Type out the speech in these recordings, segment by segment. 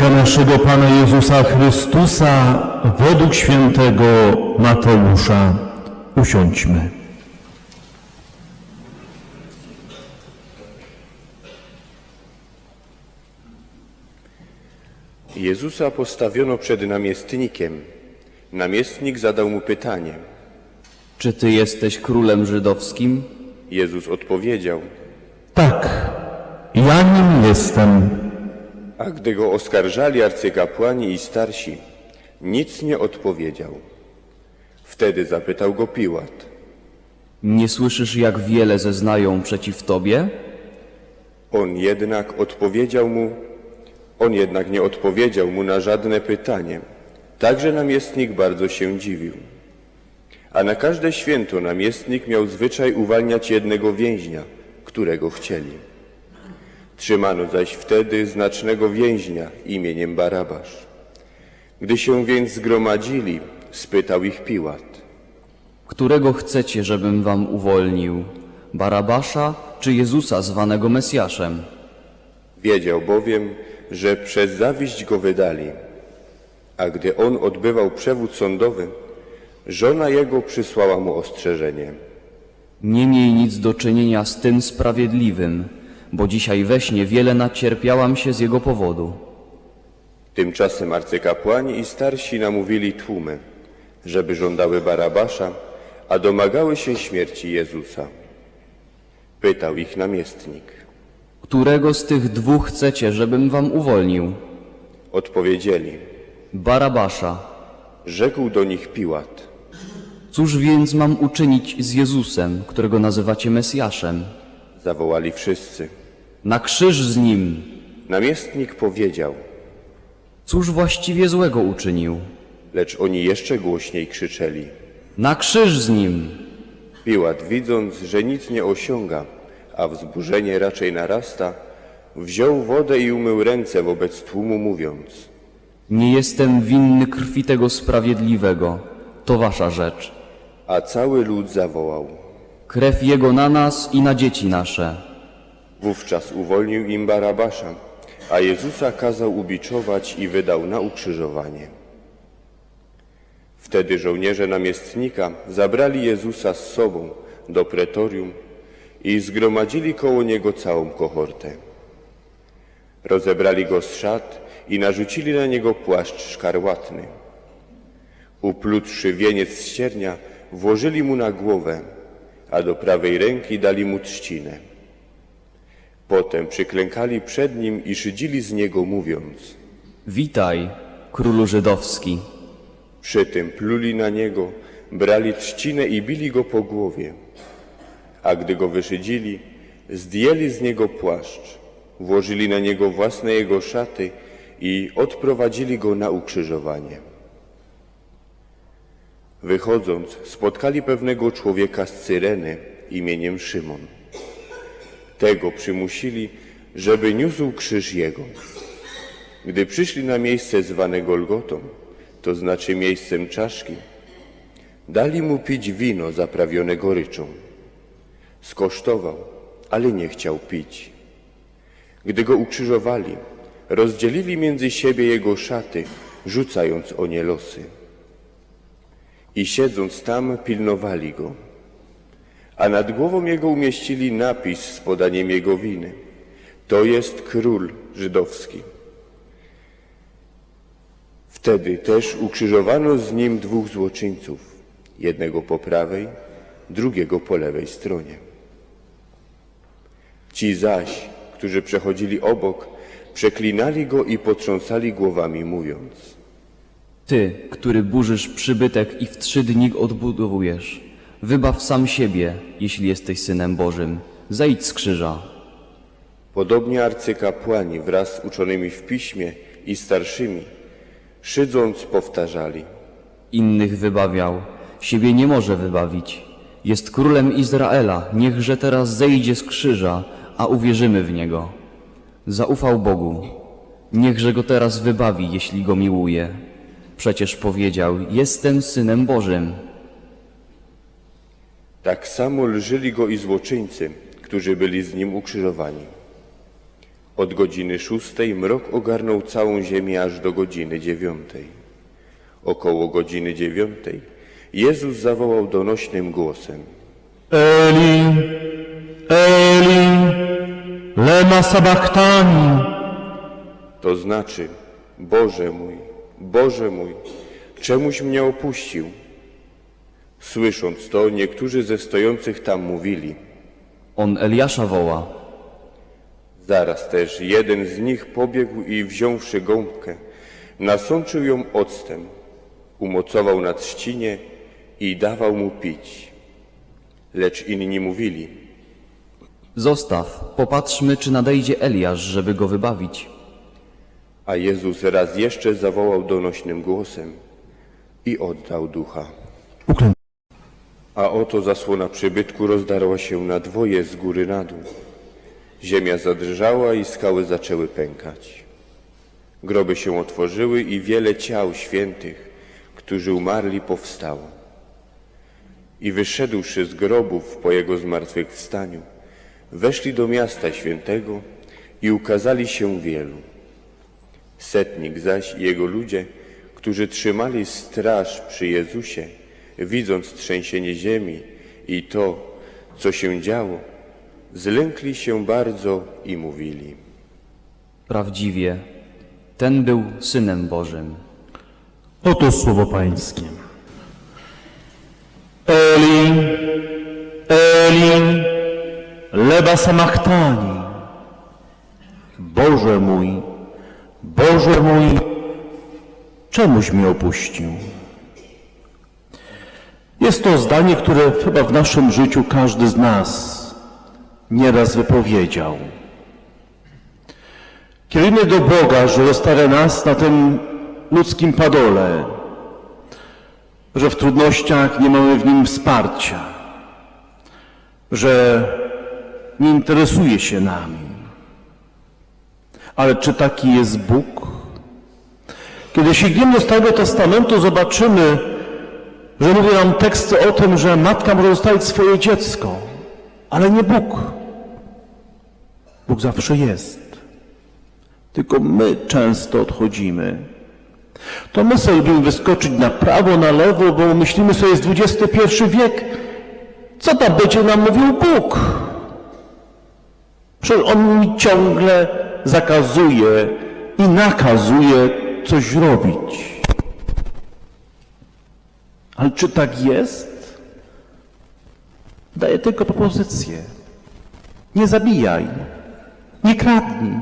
Ewangelika naszego Pana Jezusa Chrystusa według świętego Mateusza. Usiądźmy. Jezusa postawiono przed namiestnikiem. Namiestnik zadał mu pytanie. Czy ty jesteś królem żydowskim? Jezus odpowiedział, Tak, ja nim jestem. A gdy go oskarżali arcykapłani i starsi, nic nie odpowiedział. Wtedy zapytał go Piłat. Nie słyszysz, jak wiele zeznają przeciw tobie? On jednak odpowiedział mu, on jednak nie odpowiedział mu na żadne pytanie. Także namiestnik bardzo się dziwił. A na każde święto namiestnik miał zwyczaj uwalniać jednego więźnia, którego chcieli. Trzymano zaś wtedy znacznego więźnia imieniem Barabasz. Gdy się więc zgromadzili, spytał ich Piłat. Którego chcecie, żebym wam uwolnił? Barabasza czy Jezusa zwanego Mesjaszem? Wiedział bowiem, że przez zawiść go wydali. A gdy on odbywał przewód sądowy, żona jego przysłała mu ostrzeżenie. Nie miej nic do czynienia z tym sprawiedliwym, bo dzisiaj we śnie wiele nacierpiałam się z jego powodu. Tymczasem arcykapłani i starsi namówili tłumy, żeby żądały Barabasza, a domagały się śmierci Jezusa. Pytał ich namiestnik. Którego z tych dwóch chcecie, żebym wam uwolnił? Odpowiedzieli. Barabasza. Rzekł do nich Piłat. Cóż więc mam uczynić z Jezusem, którego nazywacie Mesjaszem? Zawołali wszyscy. Na krzyż z nim! Namiestnik powiedział, Cóż właściwie złego uczynił? lecz oni jeszcze głośniej krzyczeli. Na krzyż z nim! Piłat, widząc, że nic nie osiąga, a wzburzenie raczej narasta, wziął wodę i umył ręce wobec tłumu, mówiąc: Nie jestem winny krwi tego sprawiedliwego. To wasza rzecz. A cały lud zawołał. Krew jego na nas i na dzieci nasze. Wówczas uwolnił im Barabasza, a Jezusa kazał ubiczować i wydał na ukrzyżowanie. Wtedy żołnierze namiestnika zabrali Jezusa z sobą do pretorium i zgromadzili koło niego całą kohortę. Rozebrali go z szat i narzucili na niego płaszcz szkarłatny. Uplutszy wieniec z ściernia, włożyli mu na głowę, a do prawej ręki dali mu trzcinę. Potem przyklękali przed nim i szydzili z niego, mówiąc. Witaj, królu żydowski. Przy tym pluli na niego, brali trzcinę i bili go po głowie. A gdy go wyszydzili, zdjęli z niego płaszcz, włożyli na niego własne jego szaty i odprowadzili go na ukrzyżowanie. Wychodząc, spotkali pewnego człowieka z Cyreny imieniem Szymon. Tego przymusili, żeby niósł krzyż jego. Gdy przyszli na miejsce zwane Golgotą, to znaczy miejscem czaszki, dali mu pić wino zaprawione goryczą. Skosztował, ale nie chciał pić. Gdy go ukrzyżowali, rozdzielili między siebie jego szaty, rzucając o nie losy. I siedząc tam, pilnowali go. A nad głową jego umieścili napis z podaniem jego winy. To jest król żydowski. Wtedy też ukrzyżowano z nim dwóch złoczyńców, jednego po prawej, drugiego po lewej stronie. Ci zaś, którzy przechodzili obok, przeklinali go i potrząsali głowami, mówiąc: Ty, który burzysz przybytek i w trzy dni odbudowujesz. Wybaw sam siebie, jeśli jesteś synem Bożym. Zejdź z krzyża. Podobnie arcykapłani wraz z uczonymi w piśmie i starszymi, szydząc, powtarzali: Innych wybawiał, siebie nie może wybawić. Jest królem Izraela, niechże teraz zejdzie z krzyża, a uwierzymy w niego. Zaufał Bogu. Niechże go teraz wybawi, jeśli go miłuje. Przecież powiedział: Jestem synem Bożym. Tak samo lżyli go i złoczyńcy, którzy byli z nim ukrzyżowani. Od godziny szóstej mrok ogarnął całą ziemię aż do godziny dziewiątej. Około godziny dziewiątej Jezus zawołał donośnym głosem. Eli, Eli, lema sabachthani. To znaczy, Boże mój, Boże mój, czemuś mnie opuścił? Słysząc to, niektórzy ze stojących tam mówili. On Eliasza woła. Zaraz też jeden z nich pobiegł i wziąwszy gąbkę, nasączył ją octem, umocował na trzcinie i dawał mu pić. Lecz inni mówili, Zostaw, popatrzmy, czy nadejdzie Eliasz, żeby go wybawić. a Jezus raz jeszcze zawołał donośnym głosem i oddał ducha. Uklę... A oto zasłona przybytku rozdarła się na dwoje z góry na dół. Ziemia zadrżała i skały zaczęły pękać. Groby się otworzyły i wiele ciał świętych, którzy umarli, powstało. I wyszedłszy z grobów po jego zmartwychwstaniu, weszli do miasta świętego i ukazali się wielu. Setnik zaś i jego ludzie, którzy trzymali straż przy Jezusie, widząc trzęsienie ziemi i to, co się działo, zlękli się bardzo i mówili. Prawdziwie, ten był Synem Bożym. Oto słowo Pańskie. Eli, Eli, leba sabachthani. Boże mój, Boże mój, czemuś mnie opuścił? Jest to zdanie, które chyba w naszym życiu każdy z nas nieraz wypowiedział. Kierujmy do Boga, że zostawia nas na tym ludzkim padole, że w trudnościach nie mamy w nim wsparcia, że nie interesuje się nami. Ale czy taki jest Bóg? Kiedy sięgniemy do Starego Testamentu, zobaczymy, że mówi nam teksty o tym, że matka może zostawić swoje dziecko, ale nie Bóg. Bóg zawsze jest. Tylko my często odchodzimy. To my sobie lubimy wyskoczyć na prawo, na lewo, bo myślimy sobie, jest XXI wiek. Co tam będzie nam mówił Bóg? Przecież On mi ciągle zakazuje i nakazuje coś robić. Ale czy tak jest? Daję tylko propozycję. Nie zabijaj, nie kradnij,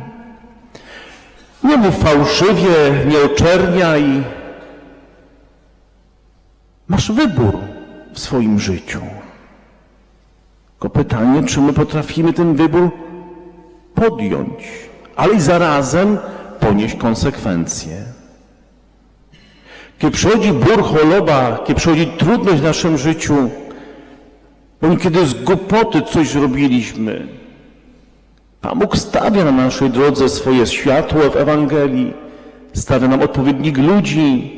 nie mów fałszywie, nie oczerniaj. Masz wybór w swoim życiu. Tylko pytanie, czy my potrafimy ten wybór podjąć, ale i zarazem ponieść konsekwencje. Kiedy przychodzi ból, choroba, kiedy przychodzi trudność w naszym życiu, bądź kiedy z głupoty coś zrobiliśmy, Pan Bóg stawia na naszej drodze swoje światło w Ewangelii, stawia nam odpowiednich ludzi,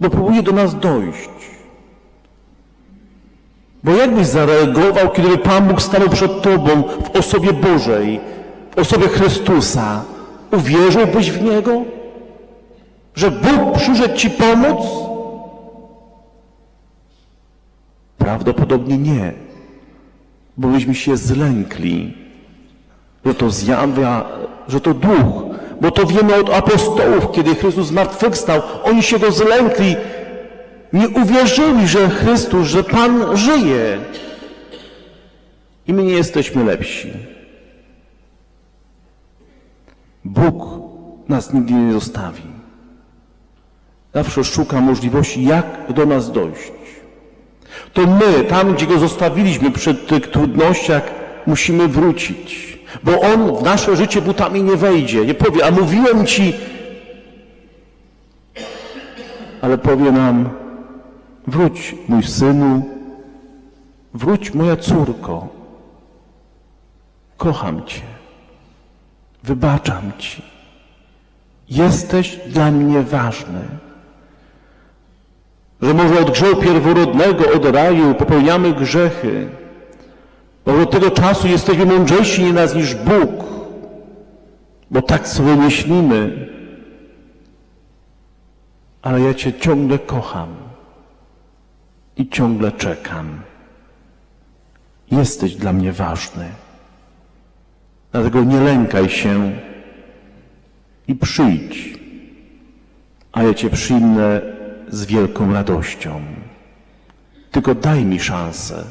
bo próbuje do nas dojść. Bo jakbyś zareagował, kiedy Pan Bóg stanął przed Tobą w osobie Bożej, w osobie Chrystusa, uwierzyłbyś w Niego? Że Bóg przyszedł Ci pomóc? Prawdopodobnie nie, bo byśmy się zlękli, że to zjawia, że to duch, bo to wiemy od apostołów, kiedy Chrystus zmartwychwstał, oni się go zlękli, nie uwierzyli, że Chrystus, że Pan żyje. I my nie jesteśmy lepsi. Bóg nas nigdy nie zostawi. Zawsze szuka możliwości, jak do nas dojść. To my, tam gdzie go zostawiliśmy przed tych trudnościach, musimy wrócić. Bo on w nasze życie butami nie wejdzie. Nie powie, a mówiłem ci, ale powie nam, wróć mój synu, wróć moja córko, kocham cię, wybaczam ci, jesteś dla mnie ważny. Że może od grzechu pierworodnego, od raju popełniamy grzechy, bo od tego czasu jesteśmy mądrzejsi nie nas niż Bóg. bo tak sobie myślimy, ale ja Cię ciągle kocham i ciągle czekam. Jesteś dla mnie ważny. Dlatego nie lękaj się i przyjdź, a ja Cię przyjmę z wielką radością. Tylko daj mi szansę,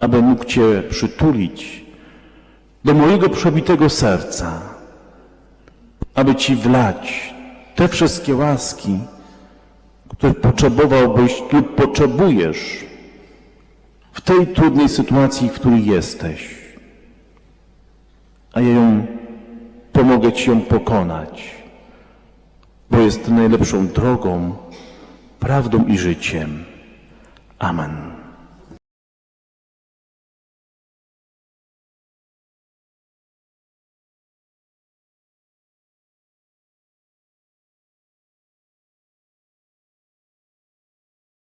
aby mógł Cię przytulić do mojego przebitego serca, aby Ci wlać te wszystkie łaski, które potrzebowałbyś lub potrzebujesz w tej trudnej sytuacji, w której jesteś. A ja ją pomogę Ci ją pokonać, bo jest najlepszą drogą, prawdą i życiem. Amen.